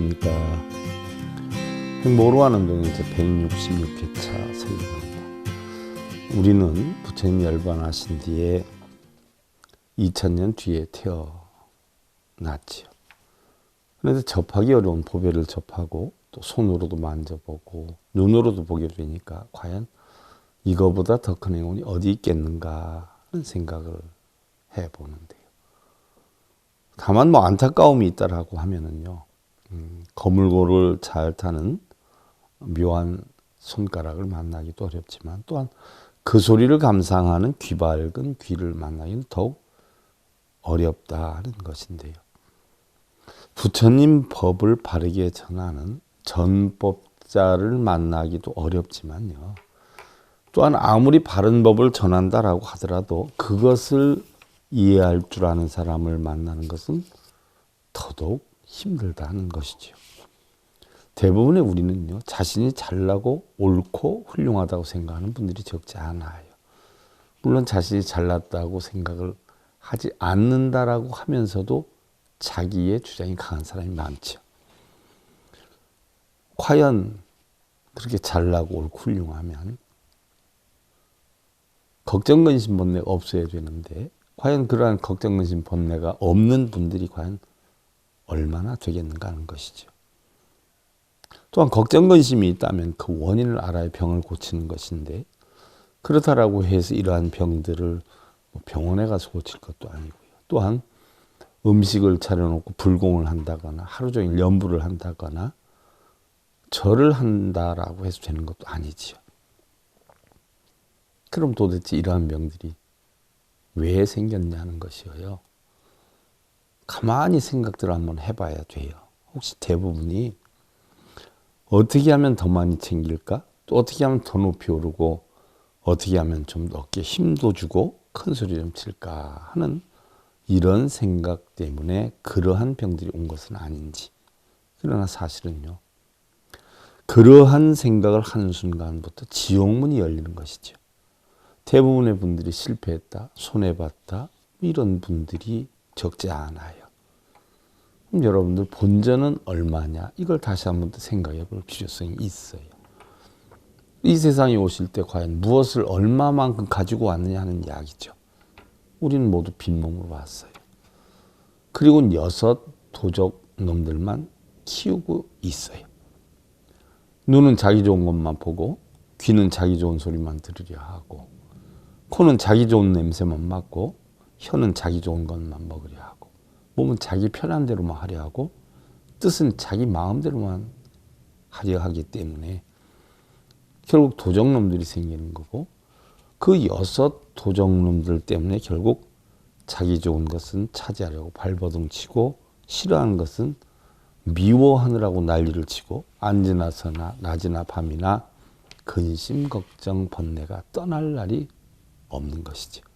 안녕하십니까. 가는 동행 제 166회차 서기입니다. 우리는 부처님 열반하신 뒤에 2000년 뒤에 태어났지요. 그런데 접하기 어려운 보배를 접하고 또 손으로도 만져보고 눈으로도 보게 되니까 과연 이거보다 더 큰 행운이 어디 있겠는가 하는 생각을 해보는데요. 다만 뭐 안타까움이 있다라고 하면은요, 음, 거물고를 잘 타는 묘한 손가락을 만나기도 어렵지만 또한 그 소리를 감상하는 귀 밝은 귀를 만나기는 더욱 어렵다 하는 것인데요. 부처님 법을 바르게 전하는 전법자를 만나기도 어렵지만요. 또한 아무리 바른 법을 전한다라고 하더라도 그것을 이해할 줄 아는 사람을 만나는 것은 더더욱 힘들다는 것이지요. 대부분의 우리는요, 자신이 잘나고 옳고 훌륭하다고 생각하는 분들이 적지 않아요. 물론 자신이 잘났다고 생각을 하지 않는다라고 하면서도 자기의 주장이 강한 사람이 많죠. 과연 그렇게 잘나고 옳고 훌륭하면 걱정 근심 번뇌가 없어야 되는데 과연 그러한 걱정 근심 번뇌가 없는 분들이 과연 얼마나 되겠는가 하는 것이죠. 또한 걱정 근심이 있다면 그 원인을 알아야 병을 고치는 것인데 그렇다라고 해서 이러한 병들을 뭐 병원에 가서 고칠 것도 아니고요. 또한 음식을 차려놓고 불공을 한다거나 하루 종일 연부를 한다거나 절을 한다라고 해서 되는 것도 아니지요. 그럼 도대체 이러한 병들이 왜 생겼냐는 것이어요. 가만히 생각들을 한번 해봐야 돼요. 혹시 대부분이 어떻게 하면 더 많이 챙길까? 또 어떻게 하면 더 높이 오르고 어떻게 하면 좀 어깨 힘도 주고 큰 소리 좀 칠까 하는 이런 생각 때문에 그러한 병들이 온 것은 아닌지. 그러나 사실은요. 그러한 생각을 하는 순간부터 지옥문이 열리는 것이죠. 대부분의 분들이 실패했다, 손해봤다, 이런 분들이 적지 않아요. 그럼 여러분들 본전은 얼마냐? 이걸 다시 한번 생각해 볼 필요성이 있어요. 이 세상에 오실 때 과연 무엇을 얼마만큼 가지고 왔느냐 하는 이야기죠. 우리는 모두 빈몸으로 왔어요. 그리고 여섯 도적 놈들만 키우고 있어요. 눈은 자기 좋은 것만 보고, 귀는 자기 좋은 소리만 들으려 하고, 코는 자기 좋은 냄새만 맡고, 혀는 자기 좋은 것만 먹으려 하고, 몸은 자기 편한 대로만 하려 하고, 뜻은 자기 마음대로만 하려 하기 때문에 결국 도적놈들이 생기는 거고, 그 여섯 도적놈들 때문에 결국 자기 좋은 것은 차지하려고 발버둥 치고 싫어하는 것은 미워하느라고 난리를 치고 앉으나 서나 낮이나 밤이나 근심 걱정 번뇌가 떠날 날이 없는 것이죠.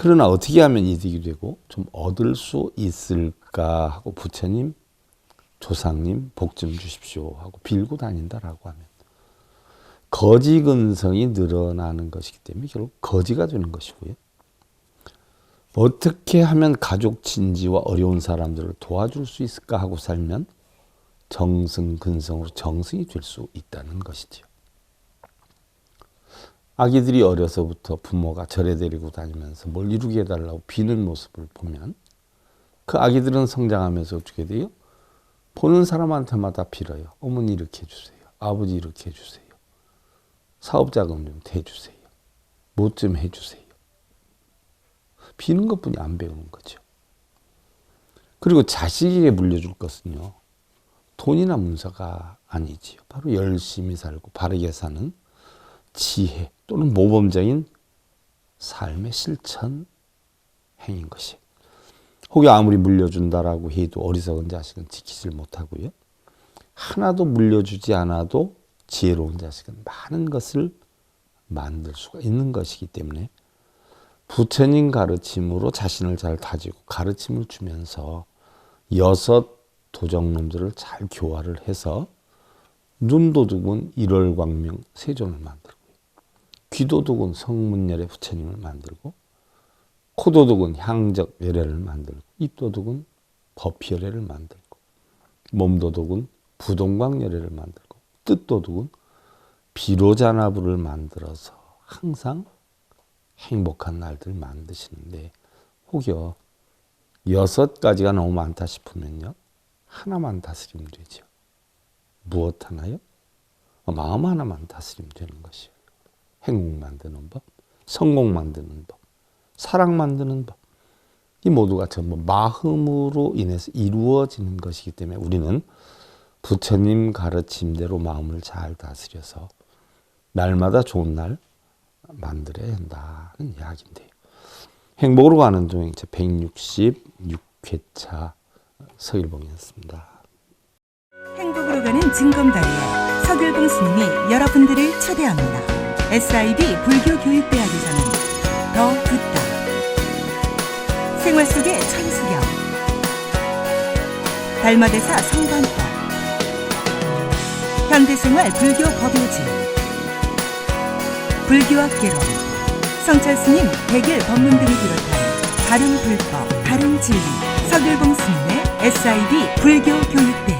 그러나 어떻게 하면 이득이 되고 좀 얻을 수 있을까 하고 부처님, 조상님 복 좀 주십시오 하고 빌고 다닌다라고 하면 거지 근성이 늘어나는 것이기 때문에 결국 거지가 되는 것이고요. 어떻게 하면 가족 친지와 어려운 사람들을 도와줄 수 있을까 하고 살면 정승 근성으로 정승이 될 수 있다는 것이지요. 아기들이 어려서부터 부모가 절에 데리고 다니면서 뭘 이루게 해달라고 비는 모습을 보면 그 아기들은 성장하면서 어떻게 돼요? 보는 사람한테마다 빌어요. 어머니 이렇게 해주세요. 아버지 이렇게 해주세요. 사업자금 좀 대주세요. 뭐 좀 해주세요. 비는 것뿐이 안 배우는 거죠. 그리고 자식에게 물려줄 것은요. 돈이나 문서가 아니지요. 바로 열심히 살고 바르게 사는 지혜 또는 모범적인 삶의 실천 행인 것이. 혹여 아무리 물려준다라고 해도 어리석은 자식은 지키질 못하고요. 하나도 물려주지 않아도 지혜로운 자식은 많은 것을 만들 수가 있는 것이기 때문에 부처님 가르침으로 자신을 잘 다지고 가르침을 주면서 여섯 도적놈들을 잘 교화를 해서 눈도둑은 일월광명 세존을 만들고 귀도둑은 성문열의 부처님을 만들고 코도둑은 향적 열애를 만들고 입도둑은 법열애를 만들고 몸도둑은 부동광 열애를 만들고 뜻도둑은 비로자나부를 만들어서 항상 행복한 날들 만드시는데 혹여 여섯 가지가 너무 많다 싶으면요 하나만 다스리면 되죠. 무엇 하나요? 어, 마음 하나만 다스리면 되는 것이에요. 행복 만드는 법, 성공 만드는 법, 사랑 만드는 법. 이 모두가 전부 마음으로 인해서 이루어지는 것이기 때문에 우리는 부처님 가르침대로 마음을 잘 다스려서 날마다 좋은 날 만들어야 한다는 이야기인데요. 행복으로 가는 중에 166회차 서일봉이었습니다. 행복으로 가는 진검다리에 서글봉 스님이 여러분들을 초대합니다. SIB 불교교육대학에서는 더 듣다. 생활 속의 천수경. 달마대사 성관법. 현대생활 불교 법요지. 불교학개론. 성철스님 백일 법문 등을 비롯한 다른 불법, 다른 진리. 서글봉 스님의 SIB 불교교육대학.